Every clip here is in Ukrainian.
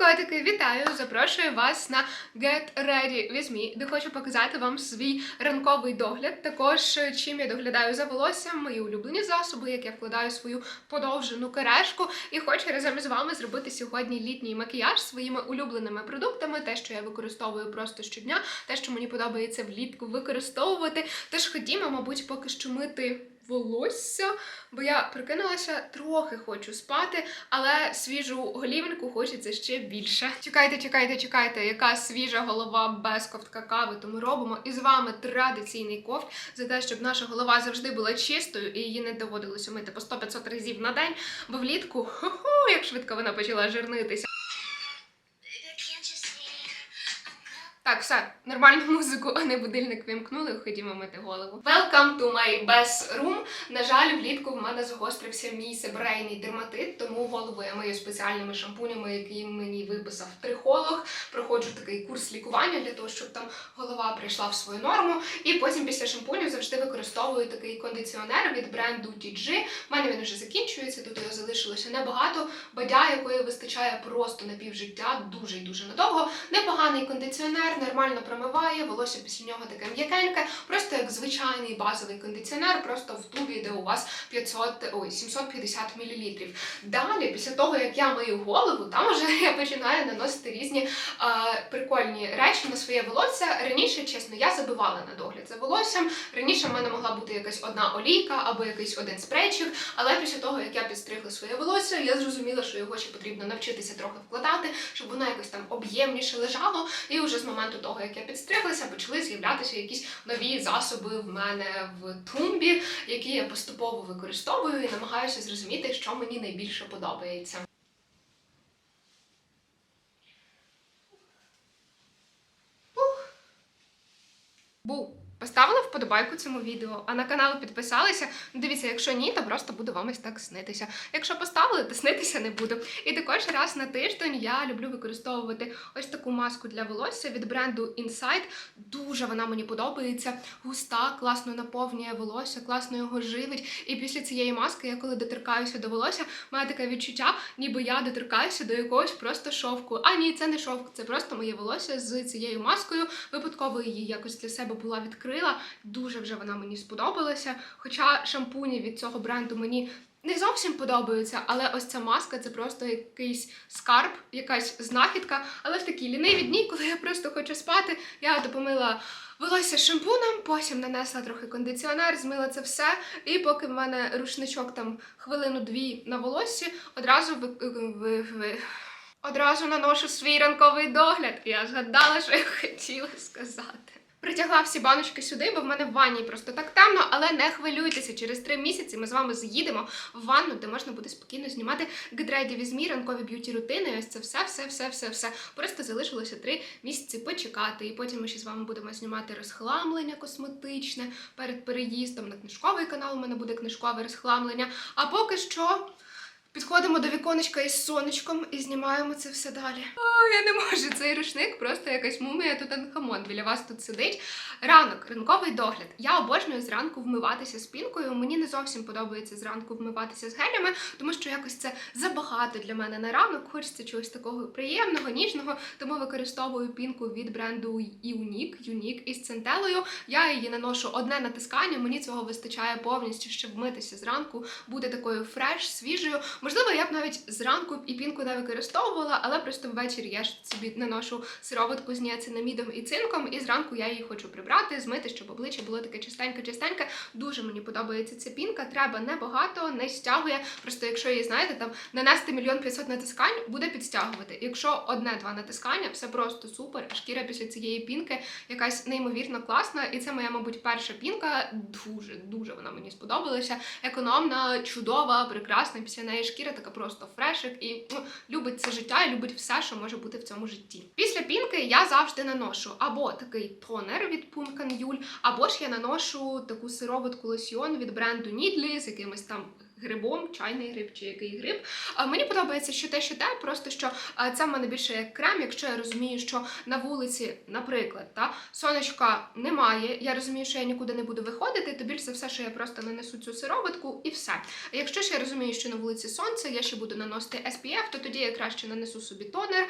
Наркотики, вітаю! Запрошую вас на Get Ready with me, де хочу показати вам свій ранковий догляд. Також е, чим я доглядаю за волоссям, мої улюблені засоби, як я вкладаю свою подовжену керешку. І хочу разом із вами зробити сьогодні літній макіяж своїми улюбленими продуктами, те, що я використовую просто щодня, те, що мені подобається влітку використовувати. Тож ходімо, мабуть, поки що мити. Волосся, бо я прикинулася, трохи хочу спати, але свіжу голівеньку хочеться ще більше. Чекайте, чекайте, чекайте, яка свіжа голова без ковтка кави, тому робимо. І з вами традиційний ковт за те, щоб наша голова завжди була чистою і її не доводилося мити по 100-500 разів на день, бо влітку, хо-хо, як швидко вона почала жирнитися. Так, все, нормальну музику, а не будильник вимкнули, ходімо мити голову. Welcome to my best room. На жаль, влітку в мене загострився мій себрейний дерматит, тому голову я мию спеціальними шампунями, які мені виписав трихолог. Проходжу такий курс лікування для того, щоб там голова прийшла в свою норму. І потім після шампуню завжди використовую такий кондиціонер від бренду TG. У мене він вже закінчується, тут його залишилося небагато. Бадя, якої вистачає просто на півжиття, дуже і дуже надовго. Непоганий кондиціонер, нормально промиває, волосся після нього таке м'якеньке, просто як звичайний базовий кондиціонер, просто в тубі, де у вас 500, ой, 750 мл. Далі, після того, як я мию голову, там вже я починаю наносити різні е, прикольні речі на своє волосся. Раніше, чесно, я забивала на догляд за волоссям. Раніше в мене могла бути якась одна олійка або якийсь один спрейчик, але після того, як я підстригла своє волосся, я зрозуміла, що його ще потрібно навчитися трохи вкладати, щоб воно якось там об'ємніше лежало. І вже з моменту того, як я підстриглася, почали з'являтися якісь нові засоби в мене в тумбі, які я поступово використовую і намагаюся зрозуміти, що мені найбільше подобається. Поставили вподобайку цьому відео, а на канал підписалися. Ну, дивіться, якщо ні, то просто буду вам ось так снитися. Якщо поставили, то снитися не буду. І також раз на тиждень я люблю використовувати ось таку маску для волосся від бренду Insight. Дуже вона мені подобається. Густа, класно наповнює волосся, класно його живить. І після цієї маски, я коли доторкаюся до волосся, маю таке відчуття, ніби я доторкаюся до якогось просто шовку. А ні, це не шовк, це просто моє волосся з цією маскою. Випадково її якось для себе була відкрита. Дуже вже вона мені сподобалася. Хоча шампуні від цього бренду мені не зовсім подобаються, але ось ця маска це просто якийсь скарб, якась знахідка. Але в такі ліниві дні, коли я просто хочу спати, я допомила. Волосся шампуном, потім нанесла трохи кондиціонер, змила це все. І поки в мене рушничок там хвилину-дві на волоссі, одразу ви, ви, ви, одразу наношу свій ранковий догляд. Я згадала, що я хотіла сказати. Притягла всі баночки сюди, бо в мене в ванні просто так темно, але не хвилюйтеся, через три місяці ми з вами з'їдемо в ванну, де можна буде спокійно знімати гедреді візмі, ранкові б'юті рутини. Ось це все, все, все, все, все. Просто залишилося три місяці почекати. І потім ми ще з вами будемо знімати розхламлення косметичне перед переїздом. На книжковий канал у мене буде книжкове розхламлення. А поки що. Підходимо до віконечка із сонечком і знімаємо це все далі. О, я не можу. Цей рушник просто якась мумія тутанхамон біля вас тут сидить. Ранок, ранковий догляд. Я обожнюю зранку вмиватися з пінкою. Мені не зовсім подобається зранку вмиватися з гелями, тому що якось це забагато для мене на ранок. Хочеться чогось такого приємного, ніжного. Тому використовую пінку від бренду Unique, Unique із центелою. Я її наношу одне натискання. Мені цього вистачає повністю, щоб вмитися зранку, бути такою фреш, свіжою. Можливо, я б навіть зранку і пінку не використовувала, але просто ввечері я ж собі наношу сироватку з ніацинамідом і цинком, і зранку я її хочу прибрати, змити, щоб обличчя було таке чистеньке-чистеньке. Дуже мені подобається ця пінка. Треба небагато, не стягує. Просто якщо її знаєте, там нанести мільйон п'ятсот натискань, буде підстягувати. Якщо одне-два натискання, все просто супер. Шкіра після цієї пінки якась неймовірно класна. І це моя, мабуть, перша пінка. Дуже дуже вона мені сподобалася. Економна, чудова, прекрасна. Після неї шкіра така просто фрешик і ну, любить це життя і любить все, що може бути в цьому житті. Після пінки я завжди наношу або такий тонер від Пункан Юль, або ж я наношу таку сироватку лосьйон від бренду Нідлі з якимись там грибом, чайний гриб чи який гриб. Мені подобається, що те, що те, просто що це в мене більше як крем, якщо я розумію, що на вулиці, наприклад, та сонечка немає. Я розумію, що я нікуди не буду виходити, то більш за все, що я просто нанесу цю сироватку і все. Якщо ж я розумію, що на вулиці сонце, я ще буду наносити SPF, то тоді я краще нанесу собі тонер.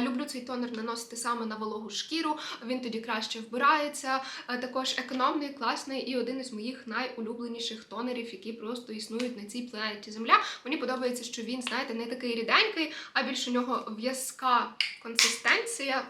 Люблю цей тонер наносити саме на вологу шкіру. Він тоді краще вбирається. Також економний, класний і один із моїх найулюбленіших тонерів, які просто існують на цій планеті Земля. Мені подобається, що він, знаєте, не такий ріденький, а більш у нього в'язка консистенція.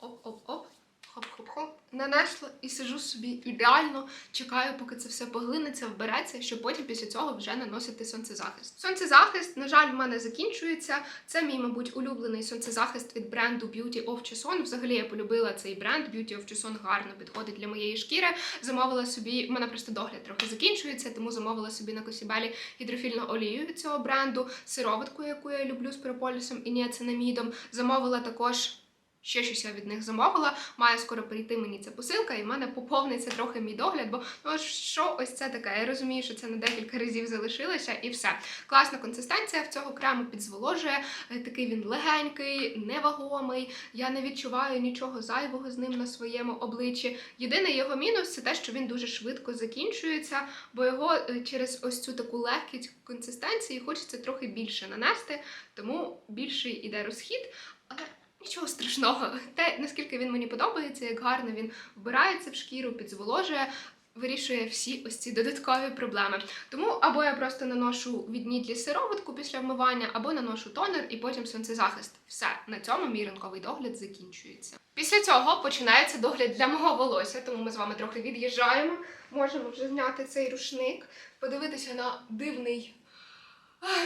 Оп-оп-оп. Хоп-хоп-хоп. Нанесла і сижу собі ідеально, чекаю, поки це все поглинеться, вбереться, щоб потім після цього вже наносити сонцезахист. Сонцезахист, на жаль, в мене закінчується. Це мій, мабуть, улюблений сонцезахист від бренду Beauty of Chuson. Взагалі я полюбила цей бренд. Beauty of Chuson гарно підходить для моєї шкіри. Замовила собі, в мене просто догляд трохи закінчується, тому замовила собі на Косібелі гідрофільну олію від цього бренду, сироватку, яку я люблю з прополісом і ніацинамідом. Замовила також. Ще щось я від них замовила. Має скоро прийти мені ця посилка, і в мене поповниться трохи мій догляд, бо ну що ось це таке? Я розумію, що це на декілька разів залишилося, і все. Класна консистенція в цього крему підзволожує. Е, Такий він легенький, невагомий. Я не відчуваю нічого зайвого з ним на своєму обличчі. Єдиний його мінус це те, що він дуже швидко закінчується, бо його е, через ось цю таку легкість консистенції хочеться трохи більше нанести, тому більший іде розхід. Але Нічого страшного. Те, наскільки він мені подобається, як гарно він вбирається в шкіру, підзволожує, вирішує всі ось ці додаткові проблеми. Тому або я просто наношу від Нідлі сироватку після вмивання, або наношу тонер і потім сонцезахист. Все, на цьому мій ранковий догляд закінчується. Після цього починається догляд для мого волосся, тому ми з вами трохи від'їжджаємо. Можемо вже зняти цей рушник, подивитися на дивний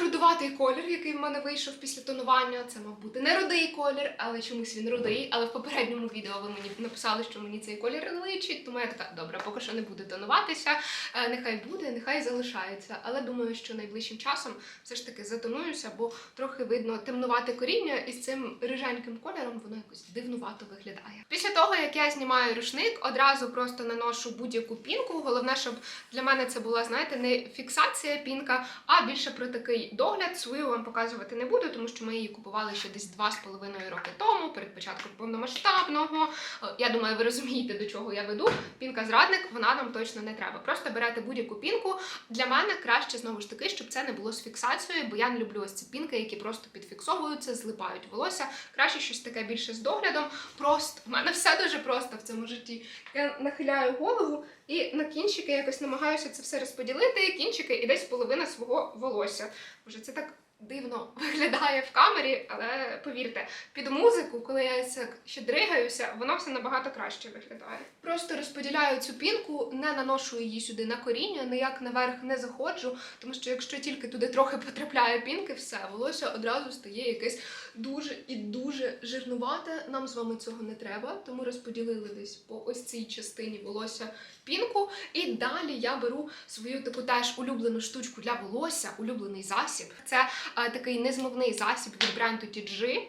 Рудуватий колір, який в мене вийшов після тонування, це мав бути не рудий колір, але чомусь він рудий. Але в попередньому відео ви мені написали, що мені цей колір личить, тому я така, добре, поки що не буде тонуватися. Е, Нехай буде, нехай залишається. Але думаю, що найближчим часом все ж таки затонуюся, бо трохи видно темнувати коріння, і з цим риженьким кольором воно якось дивнувато виглядає. Після того, як я знімаю рушник, одразу просто наношу будь-яку пінку. Головне, щоб для мене це була, знаєте, не фіксація пінка, а більше про такий догляд. Свою вам показувати не буду, тому що ми її купували ще десь два з половиною роки тому, перед початком повномасштабного. Е, Я думаю, ви розумієте, до чого я веду. Пінка зрадник, вона нам точно не треба. Просто берете будь-яку пінку. Для мене краще знову ж таки, щоб це не було з фіксацією, бо я не люблю ось ці пінки, які просто підфіксовуються, злипають волосся. Краще щось таке більше з доглядом. Просто в мене все дуже просто в цьому житті. Я нахиляю голову і на кінчики якось намагаюся це все розподілити. Кінчики і десь половина свого волосся. Боже, це так дивно виглядає в камері, але повірте, під музику, коли я це ще дригаюся, воно все набагато краще виглядає. Просто розподіляю цю пінку, не наношу її сюди на коріння, ніяк наверх не заходжу, тому що якщо тільки туди трохи потрапляє пінки, все, волосся одразу стає якесь дуже і дуже жирнувате. Нам з вами цього не треба, тому розподілили десь по ось цій частині волосся пінку. І далі я беру свою таку теж улюблену штучку для волосся, улюблений засіб. Це а, такий незмивний засіб від бренду TG.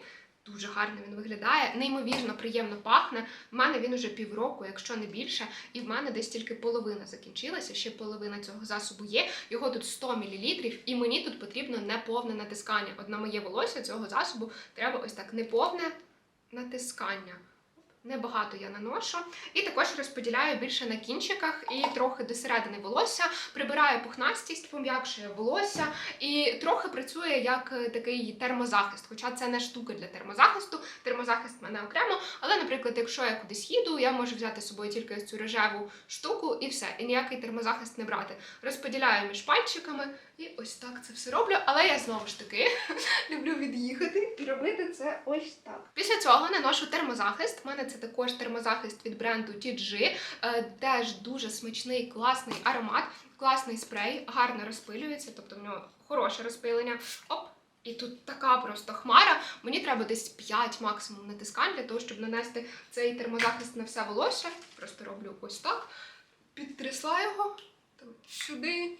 Дуже гарно він виглядає, неймовірно приємно пахне. В мене він уже півроку, якщо не більше, і в мене десь тільки половина закінчилася. Ще половина цього засобу є. Його тут 100 мл, і мені тут потрібно неповне натискання. От на моє волосся цього засобу треба ось так неповне натискання. Небагато я наношу. І також розподіляю більше на кінчиках і трохи до середини волосся. Прибираю пухнастість, пом'якшує волосся і трохи працює як е, такий термозахист. Хоча це не штука для термозахисту. Термозахист в мене окремо. Але, наприклад, якщо я кудись їду, я можу взяти з собою тільки цю рожеву штуку і все. І ніякий термозахист не брати. Розподіляю між пальчиками і ось так це все роблю. Але я знову ж таки люблю від'їхати і робити це ось так. Після цього наношу термозахист. У мене це також термозахист від бренду TG. Е, теж дуже смачний, класний аромат, класний спрей, гарно розпилюється, тобто в нього хороше розпилення. Оп! І тут така просто хмара. Мені треба десь 5 максимум натискань для того, щоб нанести цей термозахист на все волосся. Просто роблю ось так. Підтрясла його сюди,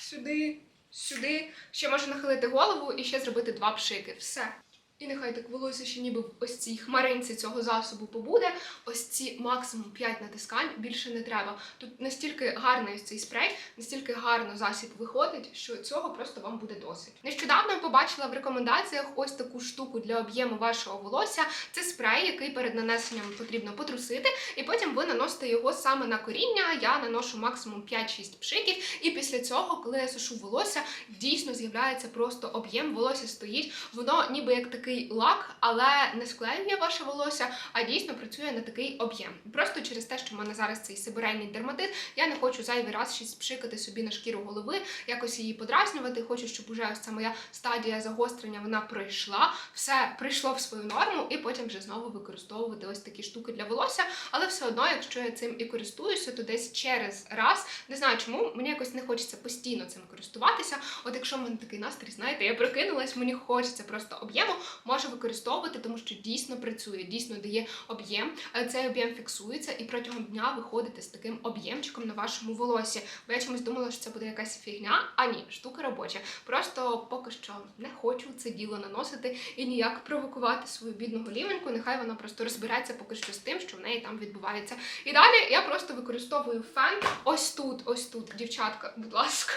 сюди, сюди. Ще можу нахилити голову і ще зробити два пшики. Все. І нехай так волосся ще ніби в ось цій хмаринці цього засобу побуде. Ось ці максимум 5 натискань більше не треба. Тут настільки гарний цей спрей, настільки гарно засіб виходить, що цього просто вам буде досить. Нещодавно побачила в рекомендаціях ось таку штуку для об'єму вашого волосся. Це спрей, який перед нанесенням потрібно потрусити, і потім ви наносите його саме на коріння. Я наношу максимум 5-6 пшиків, і після цього, коли я сушу волосся, дійсно з'являється просто об'єм. Волосся стоїть, воно ніби як такий лак, але не склеює ваше волосся, а дійсно працює на такий об'єм. Просто через те, що в мене зараз цей сибирельний дерматит, я не хочу зайвий раз щось пшикати собі на шкіру голови, якось її подразнювати. Хочу, щоб уже ось ця моя стадія загострення вона пройшла, все прийшло в свою норму, і потім вже знову використовувати ось такі штуки для волосся. Але все одно, якщо я цим і користуюся, то десь через раз не знаю чому, мені якось не хочеться постійно цим користуватися. От якщо в мене такий настрій, знаєте, я прокинулась, мені хочеться просто об'єму, можу використовувати, тому що дійсно працює, дійсно дає об'єм. Е, Цей об'єм фіксується, і протягом дня виходите з таким об'ємчиком на вашому волосі. Бо я чомусь думала, що це буде якась фігня. А ні, штука робоча. Просто поки що не хочу це діло наносити і ніяк провокувати свою бідну голівеньку. Нехай вона просто розбереться поки що з тим, що в неї там відбувається. І далі я просто використовую фен ось тут, ось тут, дівчатка, будь ласка.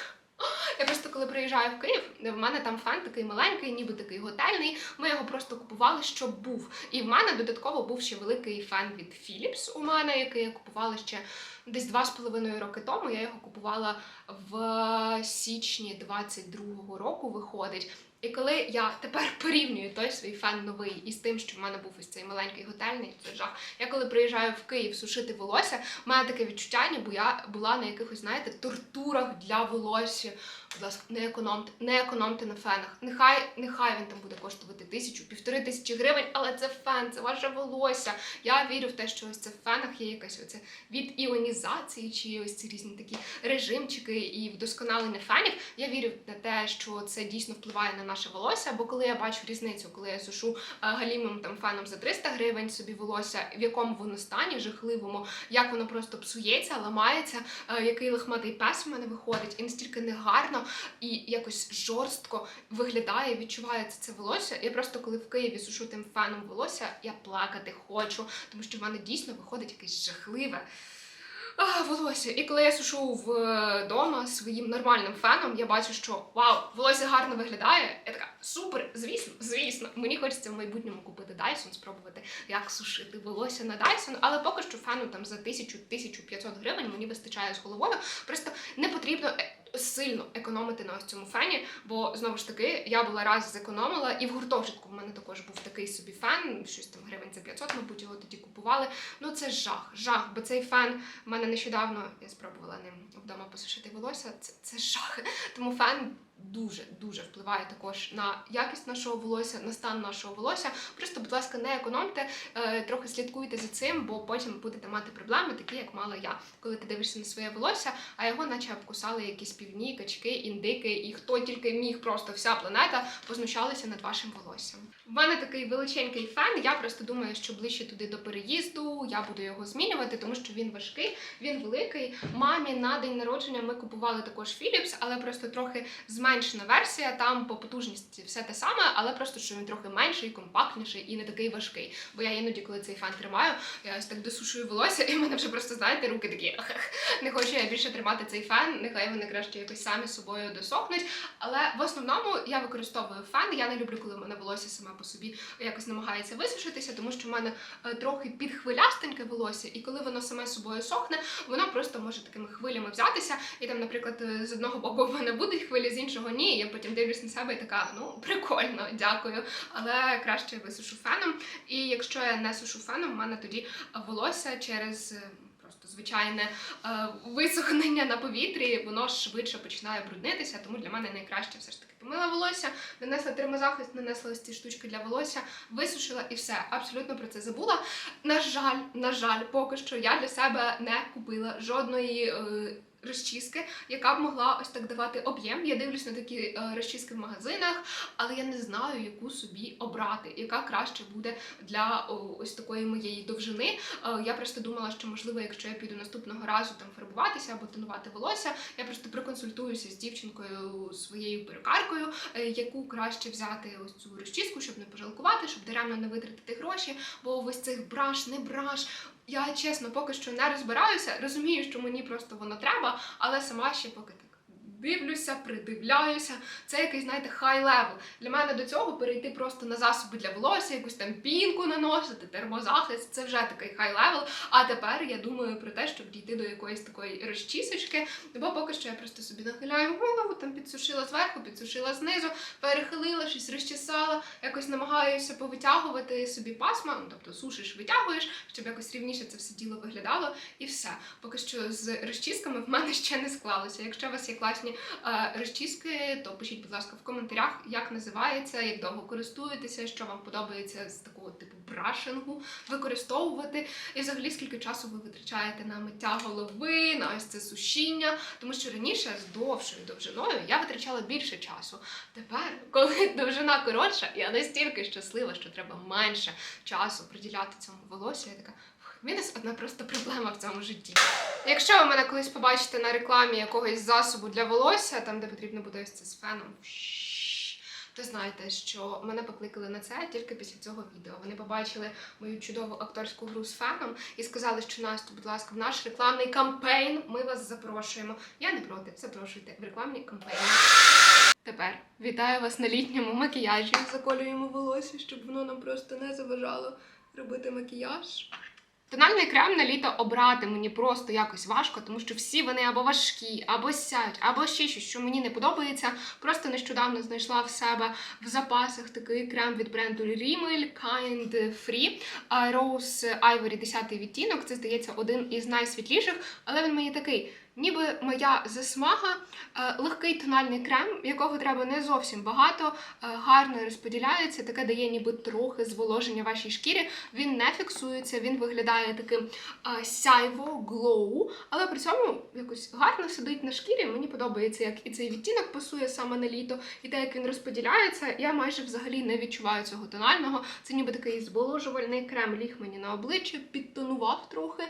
Я просто коли приїжджаю в Київ, в мене там фен такий маленький, ніби такий готельний. Ми його просто купували, щоб був. І в мене додатково був ще великий фен від Philips у мене, який я купувала ще десь два з половиною роки тому. Я його купувала в січні 22-го року. Виходить. І коли я тепер порівнюю той свій фен новий із тим, що в мене був ось цей маленький готельний, жах. Я коли приїжджаю в Київ сушити волосся, в мене таке відчуття, ніби я була на якихось, знаєте, тортурах для волосся. Будь ласка, не економте, не економте на фенах. Нехай, нехай він там буде коштувати тисячу, півтори тисячі гривень, але це фен, це ваше волосся. Я вірю в те, що ось це в фенах є якась оце від іонізації, чи ось ці різні такі режимчики і вдосконалення фенів. Я вірю на те, що це дійсно впливає на наше волосся. Бо коли я бачу різницю, коли я сушу е, галімим там феном за 300 гривень собі волосся, в якому воно стані, жахливому, як воно просто псується, ламається, е, який лохматий пес в мене виходить, і настільки негарно і якось жорстко виглядає, відчувається це волосся. Я просто коли в Києві сушу тим феном волосся, я плакати хочу, тому що в мене дійсно виходить якесь жахливе. А, волосся. І коли я сушу вдома своїм нормальним феном, я бачу, що вау, волосся гарно виглядає. Я така супер, звісно, звісно. Мені хочеться в майбутньому купити Dyson, спробувати, як сушити волосся на Dyson, але поки що фену там за 1000-1500 гривень мені вистачає з головою. Просто не потрібно. Сильно економити на ось цьому фені, бо знову ж таки я була раз зекономила, і в гуртожитку в мене також був такий собі фен, щось там гривень за 500, мабуть, його тоді купували. Ну це жах, жах, бо цей фен в мене нещодавно я спробувала ним вдома посушити волосся. Це, це жах. Тому фен дуже дуже впливає також на якість нашого волосся, на стан нашого волосся. Просто, будь ласка, не економте, е, трохи слідкуйте за цим, бо потім будете мати проблеми, такі як мала я, коли ти дивишся на своє волосся, а його наче обкусали якісь півні, качки, індики, і хто тільки міг, просто вся планета познущалися над вашим волоссям. В мене такий величенький фен. Я просто думаю, що ближче туди до переїзду я буду його змінювати, тому що він важкий, він великий. Мамі на день народження ми купували також Philips, але просто трохи зменшена версія. Там по потужності все те саме, але просто що він трохи менший, компактніший і не такий важкий. Бо я іноді, коли цей фен тримаю, я ось так досушую волосся, і в мене вже просто знаєте, руки такі не хочу я більше тримати цей фен. Нехай вони краще якось самі собою досохнуть. Але в основному я використовую фен. Я не люблю, коли мене волосся саме по собі якось намагається висушитися, тому що в мене е, трохи підхвилястеньке волосся, і коли воно саме собою сохне, воно просто може такими хвилями взятися. І там, наприклад, е, з одного боку в мене будуть хвилі, з іншого ні. Я потім дивлюсь на себе і така, ну прикольно, дякую. Але краще висушу феном. І якщо я не сушу феном, в мене тоді волосся через. е, Просто звичайне е, висохнення на повітрі, воно швидше починає бруднитися, тому для мене найкраще все ж таки помила волосся, нанесла термозахист, нанесла ці штучки для волосся, висушила і все. Абсолютно про це забула. На жаль, на жаль, поки що я для себе не купила жодної. Е, розчіски, яка б могла ось так давати об'єм. Я дивлюсь на такі е, розчіски в магазинах, але я не знаю, яку собі обрати, яка краще буде для ось такої моєї довжини. Е, Я просто думала, що можливо, якщо я піду наступного разу там фарбуватися або тонувати волосся, я просто проконсультуюся з дівчинкою своєю перукаркою, е, яку краще взяти ось цю розчіску, щоб не пожалкувати, щоб даремно не витратити гроші, бо ось цих браш, не браш. Я чесно поки що не розбираюся, розумію, що мені просто воно треба, але сама ще поки. Дивлюся, придивляюся. Це якийсь, знаєте, хай левел. Для мене до цього перейти просто на засоби для волосся, якусь там пінку наносити, термозахист. Це вже такий хай левел. А тепер я думаю про те, щоб дійти до якоїсь такої розчісочки. Бо поки що я просто собі нахиляю голову, там підсушила зверху, підсушила знизу, перехилила, щось розчесала, якось намагаюся повитягувати собі пасма, ну, тобто сушиш, витягуєш, щоб якось рівніше це все діло виглядало, і все. Поки що з розчісками в мене ще не склалося. Якщо у вас є класні е, розчіски, то пишіть, будь ласка, в коментарях, як називається, як довго користуєтеся, що вам подобається з такого типу брашингу використовувати, і взагалі скільки часу ви витрачаєте на миття голови, на ось це сушіння. Тому що раніше з довшою довжиною я витрачала більше часу. Тепер, коли довжина коротша, я настільки щаслива, що треба менше часу приділяти цьому волосю. Я така. «Фух, Мінус одна просто проблема в цьому житті. Якщо ви мене колись побачите на рекламі якогось засобу для волосся, там де потрібно буде ось це з феном, то знайте, що мене покликали на це тільки після цього відео. Вони побачили мою чудову акторську гру з феном і сказали, що Настю, будь ласка, в наш рекламний кампейн ми вас запрошуємо. Я не проти, запрошуйте в рекламні кампейни. Тепер вітаю вас на літньому макіяжі. Заколюємо волосся, щоб воно нам просто не заважало робити макіяж. Тональний крем на літо обрати мені просто якось важко, тому що всі вони або важкі, або сядь, або ще щось, що мені не подобається. Просто нещодавно знайшла в себе в запасах такий крем від бренду Rimmel Kind Free а, Rose Ivory 10 відтінок. Це здається один із найсвітліших, але він мені такий. Ніби моя засмага, е, легкий тональний крем, якого треба не зовсім багато, е, гарно розподіляється, таке дає ніби трохи зволоження вашій шкірі. Він не фіксується, він виглядає таким е, сяйво, глоу, але при цьому якось гарно сидить на шкірі. Мені подобається, як і цей відтінок пасує саме на літо, і те, як він розподіляється, я майже взагалі не відчуваю цього тонального. Це ніби такий зволожувальний крем ліг мені на обличчя, підтонував трохи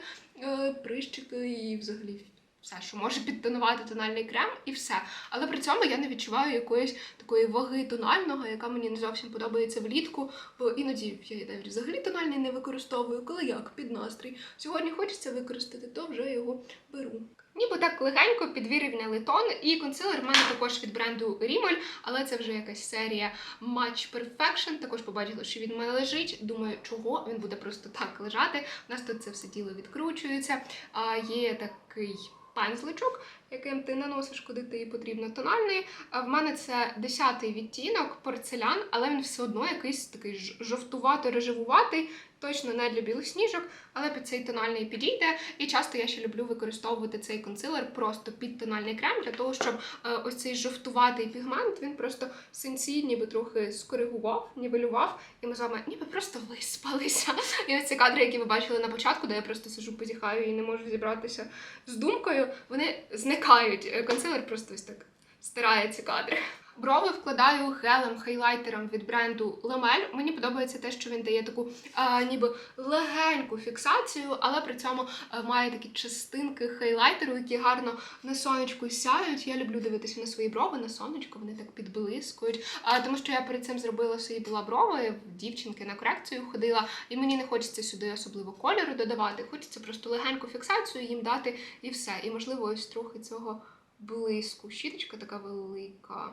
прищики і взагалі. Все, що може підтонувати тональний крем, і все. Але при цьому я не відчуваю якоїсь такої ваги тонального, яка мені не зовсім подобається влітку. Бо іноді я навіть взагалі тональний не використовую, коли як під настрій. Сьогодні хочеться використати, то вже його беру. Ніби так легенько підвірівняли тон, і консилер в мене також від бренду Rimmel, але це вже якась серія Match Perfection. Також побачила, що він в мене лежить. Думаю, чого він буде просто так лежати. У нас тут це все діло відкручується. А є такий пензличок, яким ти наносиш, куди ти потрібно тональний. В мене це 10-й відтінок порцелян, але він все одно якийсь такий жовтувато-режевуватий. Точно не для білосніжок, але під цей тональний підійде. І часто я ще люблю використовувати цей консилер просто під тональний крем, для того, щоб е, ось цей жовтуватий пігмент він просто сенсі ніби трохи скоригував, нівелював, і ми з вами ніби просто виспалися. І ось ці кадри, які ви бачили на початку, де я просто сижу, позіхаю і не можу зібратися з думкою, вони зникають. Е, Консилер просто ось так стирає ці кадри. Брови вкладаю гелем-хайлайтером від бренду Lamel. Мені подобається те, що він дає таку а, ніби легеньку фіксацію, але при цьому має такі частинки хайлайтеру, які гарно на сонечку сяють. Я люблю дивитися на свої брови на сонечко, вони так підблискують. А, тому що я перед цим зробила свої була брови, дівчинки на корекцію ходила, і мені не хочеться сюди особливо кольору додавати. Хочеться просто легеньку фіксацію їм дати і все. І можливо, ось трохи цього блиску. Щіточка така велика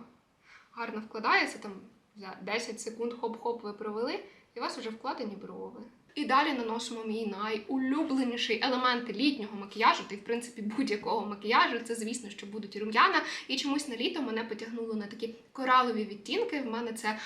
гарно вкладається, там за 10 секунд хоп-хоп ви провели, і у вас вже вкладені брови. І далі наносимо мій найулюбленіший елемент літнього макіяжу, та й в принципі будь-якого макіяжу. Це, звісно, що будуть рум'яна. І чомусь на літо мене потягнуло на такі коралові відтінки. В мене це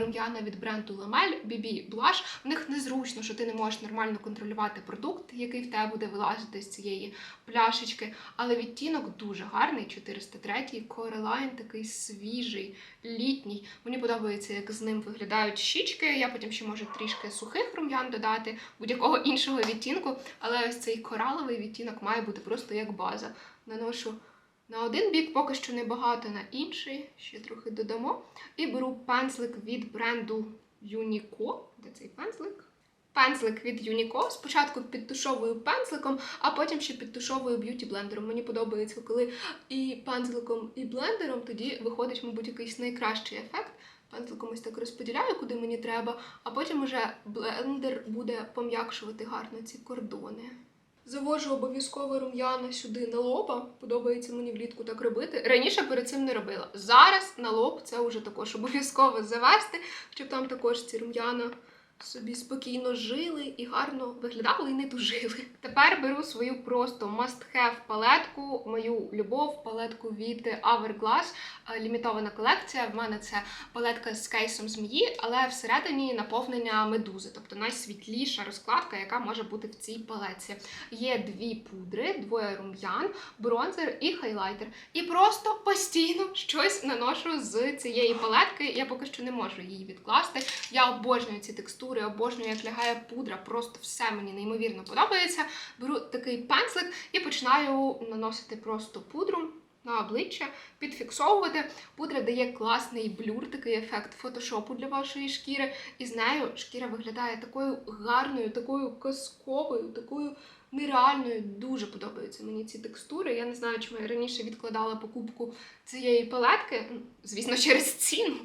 рум'яна від бренду Lamel BB Blush. В них незручно, що ти не можеш нормально контролювати продукт, який в тебе буде вилазити з цієї пляшечки. Але відтінок дуже гарний, 403 Coraline, такий свіжий, літній. Мені подобається, як з ним виглядають щічки. Я потім ще можу трішки сухих рум'ян додати. Додати будь-якого іншого відтінку, але ось цей кораловий відтінок має бути просто як база. Наношу на один бік, поки що небагато, на інший, ще трохи додамо. І беру пензлик від бренду Unico. Де цей пензлик? Пензлик від Unico. Спочатку підтушовую пензликом, а потім ще підтушовую б'юті блендером. Мені подобається, коли і пензликом, і блендером тоді виходить, мабуть, якийсь найкращий ефект. Пензликом ось так розподіляю, куди мені треба, а потім уже блендер буде пом'якшувати гарно ці кордони. Завожу обов'язково рум'яна сюди на лоба. Подобається мені влітку так робити. Раніше перед цим не робила. Зараз на лоб це вже також обов'язково завести, щоб там також ці рум'яна собі спокійно жили і гарно виглядали і не тужили. Тепер беру свою просто must-have палетку, мою любов, палетку від Hourglass, е, лімітована колекція. В мене це палетка з кейсом змії, але всередині наповнення медузи, тобто найсвітліша розкладка, яка може бути в цій палетці. Є дві пудри, двоє рум'ян, бронзер і хайлайтер. І просто постійно щось наношу з цієї палетки. Я поки що не можу її відкласти. Я обожнюю ці текстури, обожнюю, як лягає пудра. Просто все мені неймовірно подобається. Беру такий пензлик і починаю наносити просто пудру. На обличчя підфіксовувати. Пудра дає класний блюр, такий ефект фотошопу для вашої шкіри. І з нею шкіра виглядає такою гарною, такою казковою, такою нереальною. Дуже подобаються мені ці текстури. Я не знаю, чому я раніше відкладала покупку цієї палетки. Ну, Звісно, через ціну.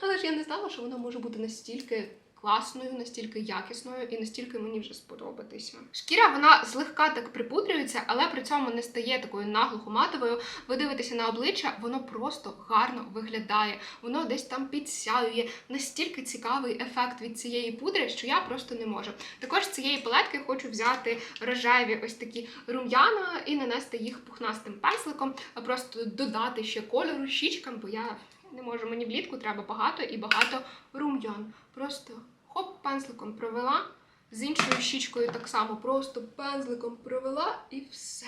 Але ж я не знала, що вона може бути настільки. Класною, настільки якісною і настільки мені вже сподобатися. Шкіра вона злегка так припудрюється, але при цьому не стає такою наглухоматовою. Ви дивитеся на обличчя, воно просто гарно виглядає. Воно десь там підсяює. Настільки цікавий ефект від цієї пудри, що я просто не можу. Також цієї палетки хочу взяти рожеві ось такі рум'яна і нанести їх пухнастим пензликом, а просто додати ще кольору щічкам, бо я не можу. Мені влітку треба багато і багато рум'ян. Просто хоп, пензликом провела, з іншою щічкою так само, просто пензликом провела і все.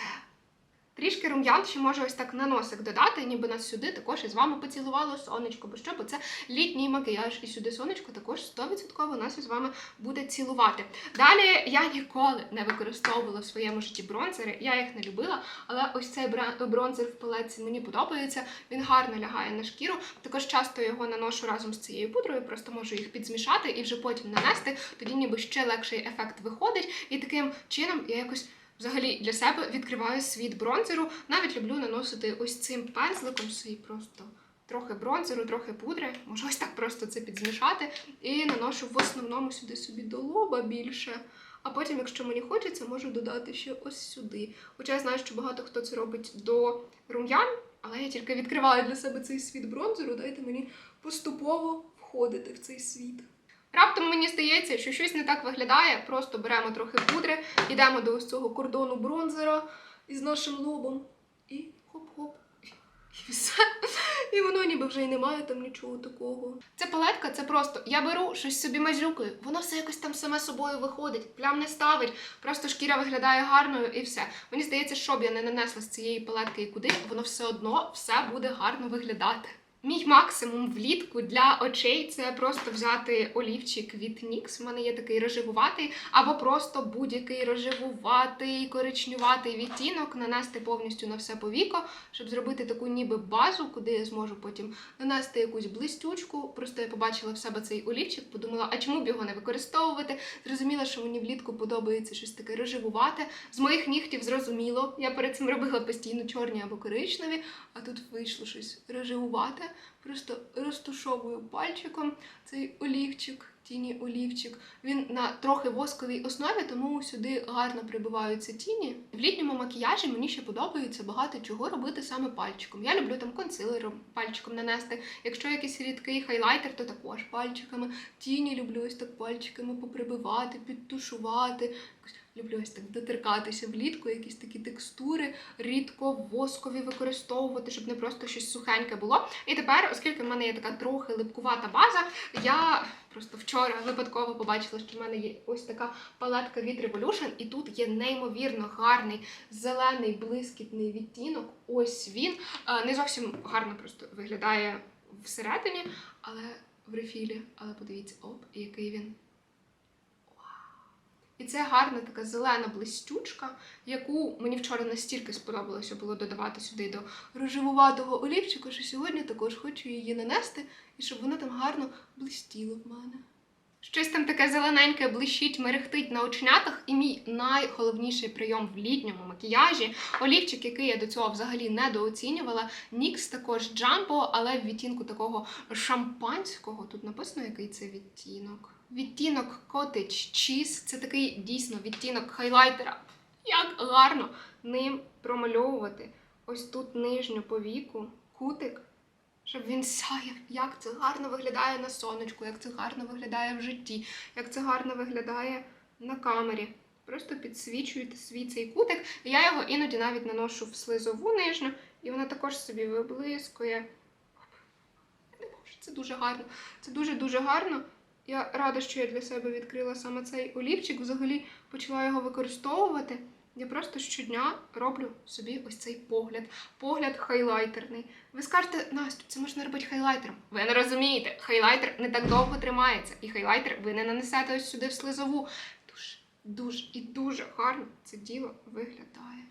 Трішки рум'ян ще можу ось так на носик додати, ніби нас сюди також із вами поцілувало сонечко, бо що, бо це літній макіяж, і сюди сонечко також 100% нас із вами буде цілувати. Далі я ніколи не використовувала в своєму житті бронзери, я їх не любила, але ось цей бронзер в палеці мені подобається. Він гарно лягає на шкіру. Також часто його наношу разом з цією пудрою, просто можу їх підзмішати і вже потім нанести. Тоді ніби ще легший ефект виходить. І таким чином я якось. Взагалі для себе відкриваю світ бронзеру. Навіть люблю наносити ось цим пензликом свій просто трохи бронзеру, трохи пудри. Можу ось так просто це підзмішати. І наношу в основному сюди собі до лоба більше. А потім, якщо мені хочеться, можу додати ще ось сюди. Хоча я знаю, що багато хто це робить до рум'ян, але я тільки відкриваю для себе цей світ бронзеру. Дайте мені поступово входити в цей світ. Раптом мені здається, що щось не так виглядає. Просто беремо трохи пудри, йдемо до ось цього кордону бронзера із нашим лобом. І хоп-хоп. І все. І воно ніби вже й немає там нічого такого. Це палетка, це просто я беру щось собі мазюкаю, воно все якось там саме собою виходить, плям не ставить, просто шкіра виглядає гарною і все. Мені здається, що б я не нанесла з цієї палетки і куди, воно все одно все буде гарно виглядати. Мій максимум влітку для очей це просто взяти олівчик від NYX, в мене є такий рожевуватий, або просто будь-який рожевуватий, коричнюватий відтінок, нанести повністю на все повіко, щоб зробити таку ніби базу, куди я зможу потім нанести якусь блистючку. Просто я побачила в себе цей олівчик, подумала, а чому б його не використовувати? Зрозуміла, що мені влітку подобається щось таке рожевувате. З моїх нігтів зрозуміло. Я перед цим робила постійно чорні або коричневі, а тут вийшло щось рожевувате. Просто розтушовую пальчиком цей олівчик, тіні олівчик. Він на трохи восковій основі, тому сюди гарно прибиваються тіні. В літньому макіяжі мені ще подобається багато чого робити саме пальчиком. Я люблю там консилером пальчиком нанести. Якщо якийсь рідкий хайлайтер, то також пальчиками. Тіні люблю ось так пальчиками поприбивати, підтушувати. Люблю ось так доторкатися влітку, якісь такі текстури, рідко воскові використовувати, щоб не просто щось сухеньке було. І тепер, оскільки в мене є така трохи липкувата база, я просто вчора випадково побачила, що в мене є ось така палетка від Revolution, і тут є неймовірно гарний зелений блискітний відтінок. Ось він. Е, Не зовсім гарно просто виглядає всередині, але в рефілі. Але подивіться, оп, який він І це гарна така зелена блистючка, яку мені вчора настільки сподобалося було додавати сюди до рожевуватого олівчику, що сьогодні також хочу її нанести, і щоб вона там гарно блистіла в мене. Щось там таке зелененьке блищить, мерехтить на очнятах, і мій найголовніший прийом в літньому макіяжі олівчик, який я до цього взагалі недооцінювала. NYX також Jumbo, але в відтінку такого шампанського. Тут написано, який це відтінок. Відтінок Cottage Cheese. Це такий дійсно відтінок хайлайтера. Як гарно ним промальовувати ось тут нижню повіку, кутик щоб він сяяв, як це гарно виглядає на сонечку, як це гарно виглядає в житті, як це гарно виглядає на камері. Просто підсвічуєте свій цей кутик. Я його іноді навіть наношу в слизову нижню, і вона також собі виблискує. Це дуже гарно. Це дуже-дуже гарно. Я рада, що я для себе відкрила саме цей олівчик. Взагалі почала його використовувати. Я просто щодня роблю собі ось цей погляд. Погляд хайлайтерний. Ви скажете, Настю, це можна робити хайлайтером. Ви не розумієте, хайлайтер не так довго тримається, і хайлайтер ви не нанесете ось сюди в слизову. Дуже, дуже і дуже гарно це діло виглядає.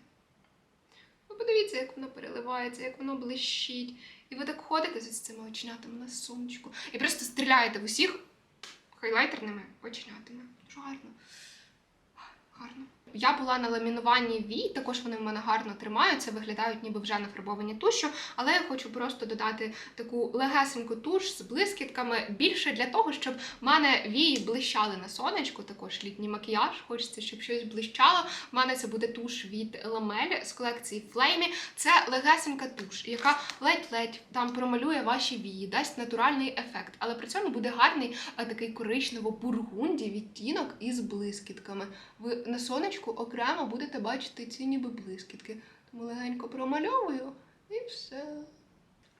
Ви подивіться, як воно переливається, як воно блищить. І ви так ходите з цими оченятами на сонечку. І просто стріляєте в усіх хайлайтерними оченятами. Гарно. Гарно. Я була на ламінуванні вій, також вони в мене гарно тримаються, виглядають ніби вже нафарбовані тушу, але я хочу просто додати таку легесеньку туш з блискітками більше для того, щоб в мене вії блищали на сонечку, також літній макіяж. Хочеться, щоб щось блищало. В мене це буде туш від Ламель з колекції Флеймі. Це легесенька туш, яка ледь-ледь там промалює ваші вії, дасть натуральний ефект, але при цьому буде гарний такий коричнево-бургунді відтінок із блискітками. Ви на сонечку окремо будете бачити ці ніби блискітки. Тому легенько промальовую і все.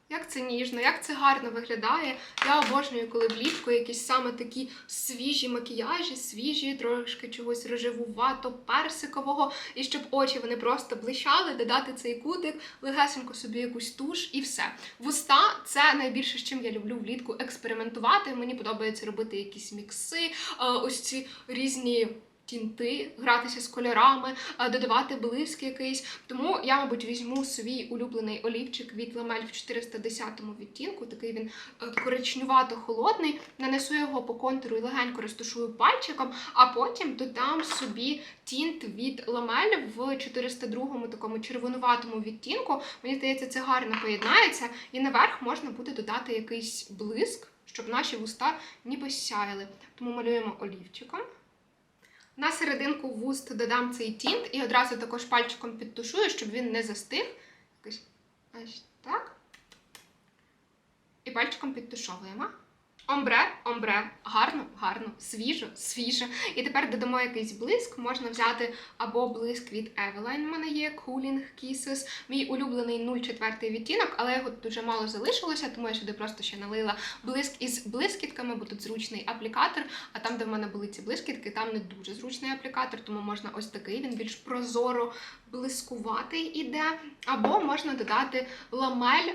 Як це ніжно, як це гарно виглядає. Я обожнюю, коли влітку якісь саме такі свіжі макіяжі, свіжі, трошки чогось рожевувато, персикового, і щоб очі вони просто блищали, додати цей кутик, легесенько собі якусь туш і все. Вуста це найбільше, з чим я люблю влітку експериментувати. Мені подобається робити якісь мікси, е, ось ці різні. Тінти, гратися з кольорами, е, додавати блиск якийсь. Тому я, мабуть, візьму свій улюблений олівчик від Ламель в 410 відтінку. Такий він е, коричнювато-холодний. Нанесу його по контуру і легенько розташую пальчиком, а потім додам собі тінт від Ламель в 402 такому червонуватому відтінку. Мені здається, це гарно поєднається. І наверх можна буде додати якийсь блиск, щоб наші вуста ніби сяяли. Тому малюємо олівчиком. На серединку вуст додам цей тінт і одразу також пальчиком підтушую, щоб він не застиг. Ось так. І пальчиком підтушовуємо. Омбре, омбре, гарно, гарно, свіжо, свіжо. І тепер додамо якийсь блиск. Можна взяти або блиск від Eveline, в мене є Cooling Kisses, мій улюблений 04 відтінок, але його дуже мало залишилося, тому я сюди просто ще налила блиск із блискітками, бо тут зручний аплікатор. А там, де в мене були ці блискітки, там не дуже зручний аплікатор, тому можна ось такий, він більш прозоро блискуватий іде. Або можна додати ламель.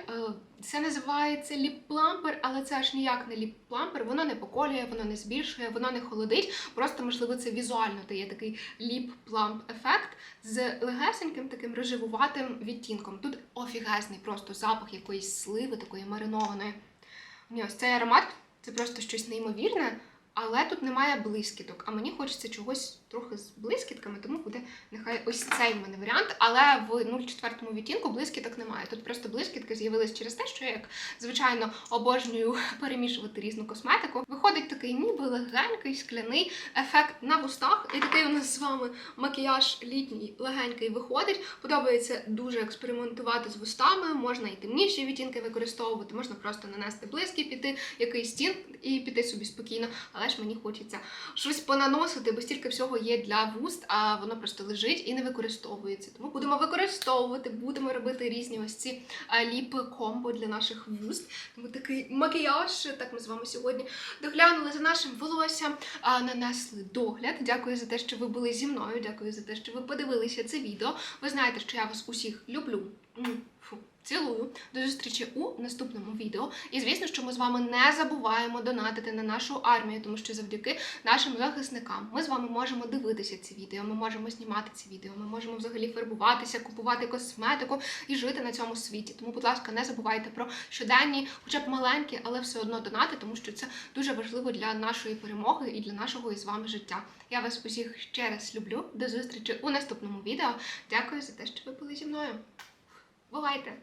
Це називається ліп-плампер, але це аж ніяк не ліп-плампер, воно не поколює, воно не збільшує, воно не холодить. Просто, можливо, це візуально дає такий ліп-пламп ефект з легесеньким таким рожевуватим відтінком. Тут офігезний просто запах якоїсь сливи, такої маринованої. Ні, ось цей аромат це просто щось неймовірне, але тут немає блискіток. А мені хочеться чогось трохи з блискітками, тому буде нехай ось цей в мене варіант. Але в 04 відтінку блискіток немає. Тут просто блискітки з'явились через те, що я, як звичайно, обожнюю перемішувати різну косметику. Виходить такий ніби легенький скляний ефект на вустах. І такий у нас з вами макіяж літній легенький виходить. Подобається дуже експериментувати з вустами. Можна і темніші відтінки використовувати, можна просто нанести блиски, піти якийсь тін і піти собі спокійно. Але ж мені хочеться щось понаносити, бо стільки всього є для вуст, а воно просто лежить і не використовується. Тому будемо використовувати, будемо робити різні ось ці ліп-комбо для наших вуст. Тому такий макіяж. Так ми з вами сьогодні доглянули за нашим волоссям, нанесли догляд. Дякую за те, що ви були зі мною. Дякую за те, що ви подивилися це відео. Ви знаєте, що я вас усіх люблю. Фу. Цілую. До зустрічі у наступному відео. І звісно, що ми з вами не забуваємо донатити на нашу армію, тому що завдяки нашим захисникам ми з вами можемо дивитися ці відео, ми можемо знімати ці відео, ми можемо взагалі фарбуватися, купувати косметику і жити на цьому світі. Тому, будь ласка, не забувайте про щоденні, хоча б маленькі, але все одно донати, тому що це дуже важливо для нашої перемоги і для нашого із вами життя. Я вас усіх ще раз люблю. До зустрічі у наступному відео. Дякую за те, що ви були зі мною. Бувайте!